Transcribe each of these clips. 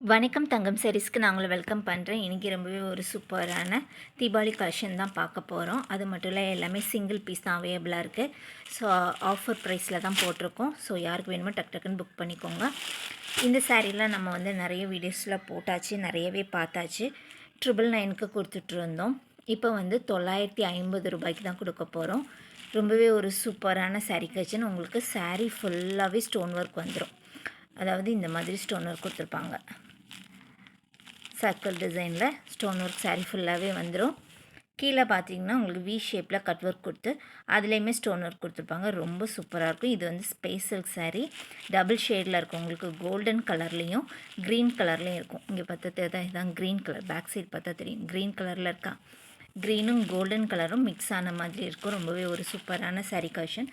வணக்கம் தங்கம். சரிஸ்க்கு நாங்களும் வெல்கம் பண்ணுறேன் இன்றைக்கி ரொம்பவே ஒரு சூப்பரான தீபாவளி கலெக்ஷன் தான் பார்க்க போகிறோம் அது மட்டும் இல்லை எல்லாமே சிங்கிள் பீஸ் தான் அவைலபிளாக இருக்குது ஸோ ஆஃபர் ப்ரைஸில் தான் போட்டிருக்கோம். ஸோ யாருக்கு வேணுமோ டக் டக்குன்னு புக் பண்ணிக்கோங்க. இந்த சாரீலாம் நம்ம வந்து நிறைய வீடியோஸில் போட்டாச்சு நிறையவே பார்த்தாச்சு. ட்ரிபிள் நைனுக்கு கொடுத்துட்ருந்தோம் இப்போ வந்து தொள்ளாயிரத்தி ஐம்பது ரூபாய்க்கு தான் கொடுக்க போகிறோம் ரொம்பவே ஒரு சூப்பரான சாரீ கலெக்ஷன் உங்களுக்கு சாரீ ஃபுல்லாகவே ஸ்டோன் ஒர்க் வந்துடும் அதாவது இந்த மாதிரி ஸ்டோன் ஒர்க் கொடுத்துருப்பாங்க. சர்க்கிள் டிசைனில் ஸ்டோன் ஒர்க் சாரீ ஃபுல்லாகவே வந்துடும் கீழே பார்த்தீங்கன்னா உங்களுக்கு வி ஷேப்பில் கட் ஒர்க் கொடுத்து அதுலேயுமே ஸ்டோன் ஒர்க் கொடுத்துருப்பாங்க. ரொம்ப சூப்பராக இருக்கும். இது வந்து ஸ்பேஸ் சில்க் சாரீ டபுள் ஷேடில் இருக்கும் உங்களுக்கு கோல்டன் கலர்லேயும் க்ரீன் கலர்லேயும் இருக்கும். இங்கே பார்த்தா தான் இதுதான் க்ரீன் கலர் பேக் சைட் பார்த்தா தெரியும். க்ரீன் கலரில் இருக்கா. க்ரீனும் கோல்டன் கலரும் மிக்ஸ் ஆன மாதிரி இருக்கும். ரொம்பவே ஒரு சூப்பரான சாரீ கலெக்ஷன்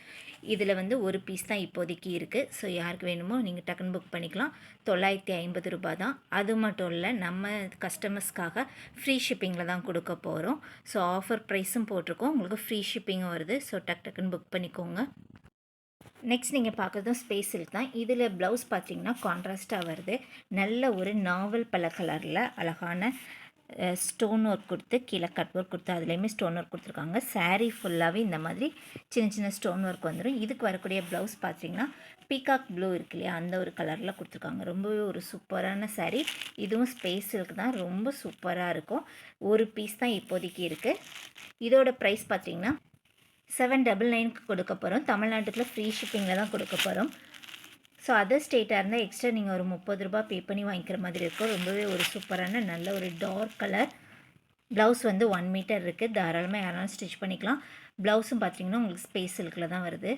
இதில் வந்து ஒரு பீஸ் தான் இப்போதைக்கு இருக்குது ஸோ யாருக்கு வேணுமோ நீங்கள் டக்குன்னு புக் பண்ணிக்கலாம். தொள்ளாயிரத்தி ஐம்பது ரூபாய் தான். அது மட்டும் இல்லை நம்ம கஸ்டமர்ஸ்க்காக ஃப்ரீ ஷிப்பிங்கில் தான் கொடுக்க போகிறோம் ஸோ ஆஃபர் ப்ரைஸும் போட்டிருக்கோம். உங்களுக்கு ஃப்ரீ ஷிப்பிங்கும் வருது. ஸோ டக் டக்குன்னு புக் பண்ணிக்கோங்க. நெக்ஸ்ட் நீங்கள் பார்க்குறதும் ஸ்பேஸ் சில்க் தான். இதில் ப்ளவுஸ் பார்த்தீங்கன்னா கான்ட்ராஸ்ட்டாக வருது. நல்ல ஒரு நாவல் பல கலரில் அழகான ஸ்டோன் ஒர்க் கொடுத்து கீழே கட் ஒர்க் கொடுத்து அதுலேயுமே ஸ்டோன் ஒர்க் கொடுத்துருக்காங்க. சாரீ ஃபுல்லாகவே இந்த மாதிரி சின்ன சின்ன ஸ்டோன் ஒர்க் வந்துடும் இதுக்கு வரக்கூடிய ப்ளவுஸ் பார்த்தீங்கன்னா பீகாக் ப்ளூ இருக்கு இல்லையா? அந்த ஒரு கலரில் கொடுத்துருக்காங்க. ரொம்பவே ஒரு சூப்பரான சாரீ இதுவும் ஸ்பேஸ் இருக்கு தான். ரொம்ப சூப்பராக இருக்கும். ஒரு பீஸ் தான் இப்போதைக்கு இருக்குது இதோட ப்ரைஸ் பார்த்தீங்கன்னா செவன் டபுள் நைனுக்கு கொடுக்க போகிறோம் தமிழ்நாட்டுக்குள்ள ஃப்ரீ ஷிப்பிங்கில் தான் கொடுக்க போகிறோம் ஸோ அதர் ஸ்டேட்டாக இருந்தால் எக்ஸ்ட்ரா நீங்கள் ஒரு முப்பது ரூபா பே பண்ணி வாங்கிக்கிற மாதிரி இருக்கும். ரொம்பவே ஒரு சூப்பரான நல்ல ஒரு டார்க் கலர் ப்ளவுஸ் வந்து ஒன் மீட்டர் இருக்குது தாராளமாக யாராலும் ஸ்டிச் பண்ணிக்கலாம். ப்ளவுஸும் பார்த்தீங்கன்னா உங்களுக்கு ஸ்பேஸ் சில்கில் தான் வருது.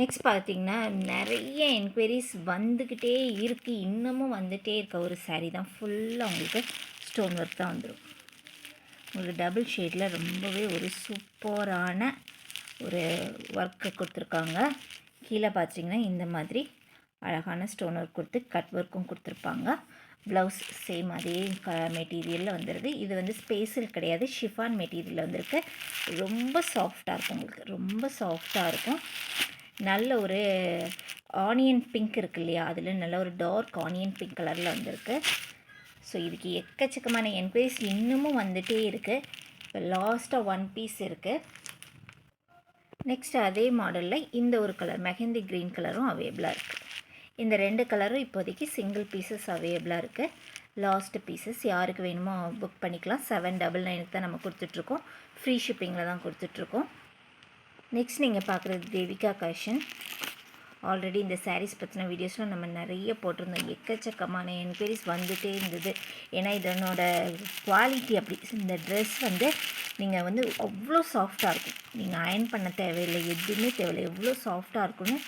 நெக்ஸ்ட் பார்த்தீங்கன்னா நிறைய என்கொயரிஸ் வந்துக்கிட்டே இருக்குது இன்னமும் வந்துகிட்டே இருக்க ஒரு சாரீ தான். ஃபுல்லாக உங்களுக்கு ஸ்டோன் ஒர்க் தான் வந்துடும் உங்களுக்கு டபுள் ஷேடில் ரொம்பவே ஒரு சூப்பரான ஒரு ஒர்க்கு கொடுத்துருக்காங்க. கீழே பார்த்தீங்கன்னா இந்த மாதிரி அழகான ஸ்டோன் ஒர்க் கொடுத்து கட் ஒர்க்கும் கொடுத்துருப்பாங்க. ப்ளவுஸ் சேம் அதே க மெட்டீரியலில் வந்துடுது இது வந்து ஸ்பேஸில் கிடையாது. ஷிஃபான் மெட்டீரியலில் வந்திருக்கு. ரொம்ப சாஃப்டாக இருக்கும் உங்களுக்கு. ரொம்ப சாஃப்டாக இருக்கும். நல்ல ஒரு ஆனியன் பிங்க் இருக்கு இல்லையா? அதில் நல்ல ஒரு டார்க் ஆனியன் பிங்க் கலரில் வந்திருக்கு. ஸோ இதுக்கு எக்கச்சக்கமான என்கொயரிஸ் இன்னமும் வந்துகிட்டே இருக்குது இப்போ லாஸ்ட்டாக ஒன் பீஸ் இருக்குது நெக்ஸ்ட் அதே மாடலில் இந்த ஒரு கலர் மெஹந்தி க்ரீன் கலரும் அவைலபிளாக இருக்குது இந்த ரெண்டு கலரும் இப்போதைக்கு சிங்கிள் பீசஸ் அவைலபிளாக இருக்குது லாஸ்ட் பீசஸ் யாருக்கு வேணுமோ புக் பண்ணிக்கலாம். செவன் டபுள் நைனுக்கு தான் நம்ம கொடுத்துட்ருக்கோம். ஃப்ரீ ஷிப்பிங்கில் தான் கொடுத்துட்ருக்கோம். நெக்ஸ்ட் நீங்கள் பார்க்குறது தேவிகா கஷன் ஆல்ரெடி இந்த சாரீஸ் பற்றின வீடியோஸ்லாம் நம்ம நிறைய போட்டிருந்தோம். எக்கச்சக்கமான என்கொயரிஸ் வந்துகிட்டே இருந்தது. ஏன்னா இதனோட குவாலிட்டி அப்படி. இந்த ட்ரெஸ் வந்து நீங்கள் வந்து அவ்வளோ சாஃப்டாக இருக்கும். நீங்கள் அயன் பண்ண தேவையில்லை. எதுவுமே தேவையில்லை. எவ்வளோ சாஃப்டாக இருக்குன்னு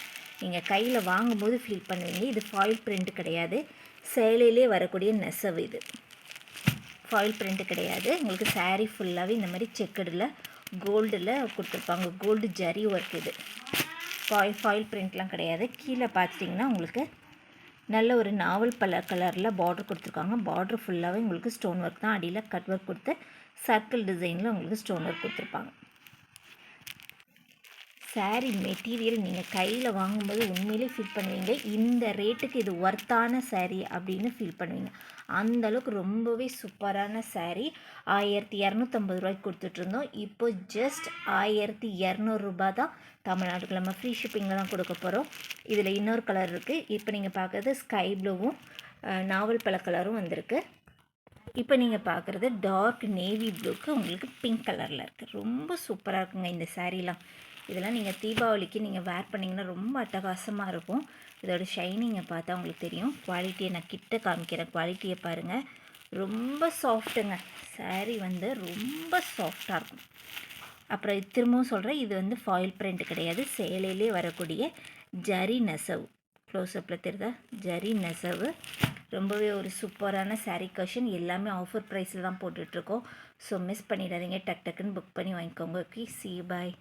நீங்கள் கையில் வாங்கும்போது ஃபீல் பண்ணுவீங்க. இது ஃபாயில் பிரிண்ட் கிடையாது. சேலையிலே வரக்கூடிய நெசவு இது. ஃபாயில் பிரிண்ட் கிடையாது. உங்களுக்கு சாரீ ஃபுல்லாகவே இந்த மாதிரி செக்கடில் கோல்டில் கொடுத்துருப்பாங்க. கோல்டு ஜரி ஒர்க் இது. ஃபாயில் ஃபாயில் பிரிண்ட்லாம் கிடையாது. கீழே பார்த்துட்டிங்கன்னா உங்களுக்கு நல்ல ஒரு நாவல் பல கலரில் பார்டர் கொடுத்துருக்காங்க. பார்டர் ஃபுல்லாகவே உங்களுக்கு ஸ்டோன் ஒர்க் தான். அடியில் கட் ஒர்க் கொடுத்து சர்க்கிள் டிசைனில் உங்களுக்கு ஸ்டோன் ஒர்க் கொடுத்துருப்பாங்க. சாரீ மெட்டீரியல் நீங்கள் கையில் வாங்கும்போது உண்மையிலே ஃபீல் பண்ணுவீங்க. இந்த ரேட்டுக்கு இது ஒர்த்தான சாரீ அப்படின்னு ஃபீல் பண்ணுவீங்க. அந்தளவுக்கு ரொம்பவே சூப்பரான சாரீ ஆயிரத்தி இரநூத்தம்பது ரூபாய்க்கு கொடுத்துட்ருந்தோம் இப்போ ஜஸ்ட் ஆயிரத்தி இரநூறுபா தான் தமிழ்நாட்டுக்கு நம்ம ஃப்ரீ ஷிப்பிங்கில் தான் கொடுக்க போகிறோம் இதில் இன்னொரு கலர் இருக்குது இப்போ நீங்கள் பார்க்குறது ஸ்கை ப்ளூவும் நாவல் பழ கலரும் வந்திருக்கு. இப்போ நீங்கள் பார்க்குறது டார்க் நேவி ப்ளூக்கு உங்களுக்கு பிங்க் கலரில் இருக்குது ரொம்ப சூப்பராக இருக்குங்க இந்த சாரீலாம் இதெல்லாம் நீங்கள் தீபாவளிக்கு நீங்கள் வேர் பண்ணிங்கன்னா ரொம்ப அட்டகாசமாக இருக்கும். இதோட ஷைனிங்கை பார்த்தா உங்களுக்கு தெரியும். குவாலிட்டியை நான் கிட்ட காமிக்கிறேன். குவாலிட்டியை பாருங்கள் ரொம்ப சாஃப்ட்டுங்க சாரீ வந்து ரொம்ப சாஃப்டாக இருக்கும். அப்புறம் திரும்பவும் சொல்கிறேன் இது வந்து ஃபாயில் பிரிண்ட் கிடையாது. சேலையிலே வரக்கூடிய ஜரி நெசவு. க்ளோஸ்அப்பில் தெரியுதா? ஜரி நெசவு. ரொம்பவே ஒரு சூப்பரான சாரீ கஷன் எல்லாமே ஆஃபர் ப்ரைஸில் தான் போட்டுட்ருக்கோம் ஸோ மிஸ் பண்ணிடாதீங்க. டக் டக்குன்னு புக் பண்ணி வாங்கிக்கோங்க. ஓகே சி பாய்